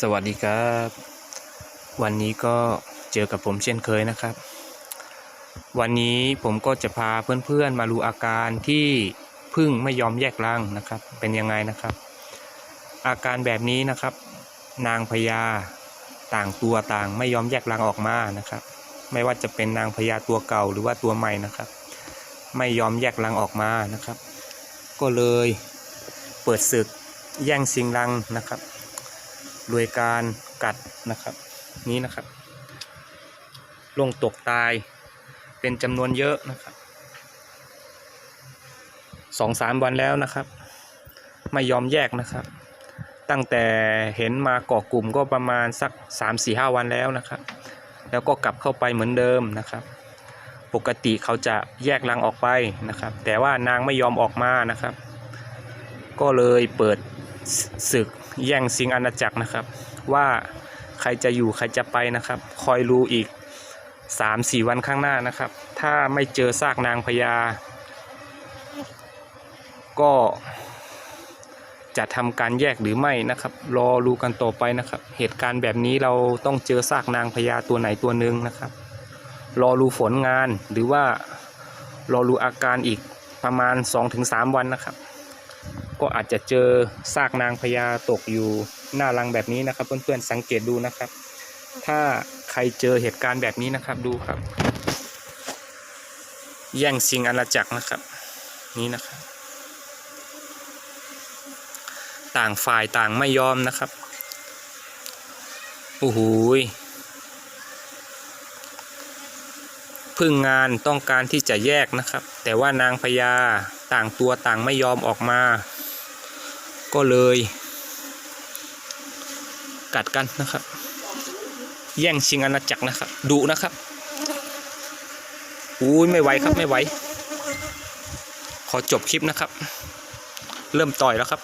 สวัสดีครับ วันนี้ก็เจอกับผมเช่นเคยนะครับ วันนี้ผมก็จะพาเพื่อนๆมาดูอาการที่พึ่งไม่ยอมแยกรังนะครับ เป็นยังไงนะครับ อาการแบบนี้นะครับ นางพญาต่างตัวต่างไม่ยอมแยกรังออกมานะครับ ไม่ว่าจะเป็นนางพญาตัวเก่าหรือว่าตัวใหม่นะครับ ไม่ยอมแยกรังออกมานะครับ ก็เลยเปิดศึกแย่งชิงรังนะครับ โดยการกัดนะครับ นี้นะครับ ลงตกตายเป็นจำนวนเยอะนะครับสองสามวันแล้วนะครับ ไม่ยอมแยกนะครับ ตั้งแต่เห็นมาเกาะกลุ่มก็ประมาณสักสามสี่ห้าวันแล้วนะครับ แล้วก็กลับเข้าไปเหมือนเดิมนะครับ ปกติเขาจะแยกรังออกไปนะครับ แต่ว่านางไม่ยอมออกมานะครับ ก็เลยเปิด ศึกแย่งสิงอาณาจักรนะครับ ว่าใครจะอยู่ใครจะไปนะครับ คอยรู้อีก 3-4 วันข้างหน้านะครับ ถ้าไม่เจอซากนางพญาก็จะทำการแยกหรือไม่นะครับ รอรู้กันต่อไปนะครับ เหตุการณ์แบบนี้เราต้องเจอซากนางพญาตัวไหนตัวหนึ่งนะครับ รอรู้ผลงานหรือว่ารอรู้อาการอีกประมาณ 2-3 วันนะครับ ก็อาจจะเจอซากนางพญาตกอยู่หน้ารังแบบนี้นะครับ เพื่อนๆสังเกตดูนะครับ ถ้าใครเจอเหตุการณ์แบบนี้นะครับดูครับ แย่งชิงอาณาจักรนะครับ นี่นะครับ ต่างฝ่ายต่างไม่ยอมนะครับโอ้โหพึ่งงานต้องการที่จะแยกนะครับ แต่ว่านางพญาต่างตัวต่างไม่ยอมออกมา ก็เลยกัดกันนะครับ แย่งชิงอาณาจักรนะครับดุนะครับอุ้ยไม่ไหวครับไม่ไหวขอจบคลิปนะครับ เริ่มต่อยแล้วครับ